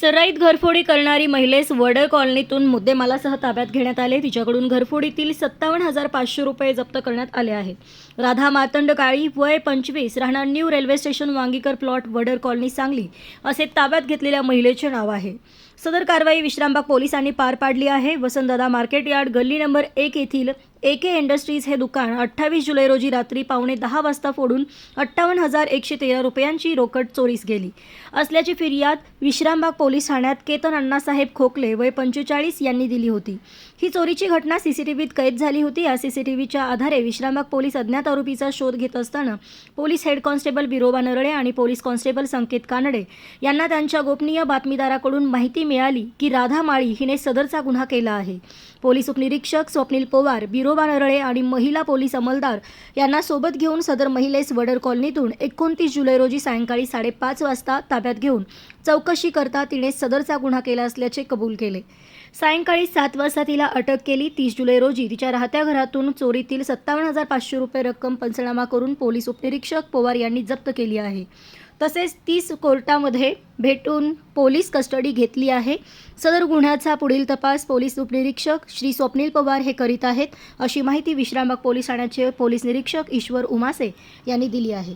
सराईत घरफोडी करणारी महिलेस वडर कॉलनीतून मुद्देमालासह ताब्यात घेण्यात आले. तिच्याकडून घरफोडीतील सत्तावन्न हजार पाचशे रुपये जप्त करण्यात आले आहेत राधा मार्तंड काळी वय पंचवीस राहणार new railway station Wangikar plot Wadar colony Sangli असे ताब्यात घेतलेल्या महिलेचे नाव आहे. सदर कारवाई विश्रामबाग पोलिसांनी पार पाडली आहे. वसंतदादा मार्केट यार्ड गल्ली नंबर एक येथील ए के इंडस्ट्रीज हे दुकान अठ्ठावीस जुलै रोजी रात्री पावणे दहा वाजता फोडून अठ्ठावन्न हजार एकशे तेरा रुपयांची रोकड चोरीस गेली. असल्याची फिर्याद विश्रामबाग पोलीस ठाण्यात केतन अण्णासाहेब खोकले वय पंचेचाळीस यांनी दिली होती. ही चोरीची घटना सीसीटीव्हीत कैद झाली होती. या सीसीटीव्हीच्या आधारे विश्रामबाग पोलीस अज्ञात आरोपीचा शोध घेत असताना police head constable Biroba Narale आणि पोलीस कॉन्स्टेबल संकेत कानडे यांना त्यांच्या गोपनीय बातमीदाराकडून माहिती मिळाली की राधा माळी हिने सदरचा गुन्हा केला आहे. पोलीस उपनिरीक्षक स्वप्नील पवार बिरोबा नरळे आणि महिला पोलीस अंमलदार यांना सोबत घेऊन सदर महिलेस वडर कॉलनीतून एकोणतीस जुलै रोजी सायंकाळी साडेपाच वाजता ताब्यात घेऊन चौकशी करता तिने सदरचा गुन्हा केला असल्याचे कबूल केले. सायंकाळी सात वाजता तिला अटक केली. तीस जुलै रोजी तिच्या राहत्या घरातून चोरीतील सत्तावन्न हजार पाचशे रुपये रक्कम पंचनामा करून पोलीस उपनिरीक्षक पवार यांनी जप्त केली आहे. तसेच तीस कोर्टामध्ये भेटून पोलीस कस्टडी घेतली आहे. सदर गुन्ह्याचा पुढील तपास पोलीस उपनिरीक्षक श्री स्वप्नील पवार हे करीत आहेत अशी माहिती विश्रामबाग पोलीस ठाण्याचे पोलीस निरीक्षक ईश्वर उमासे यांनी दिली आहे.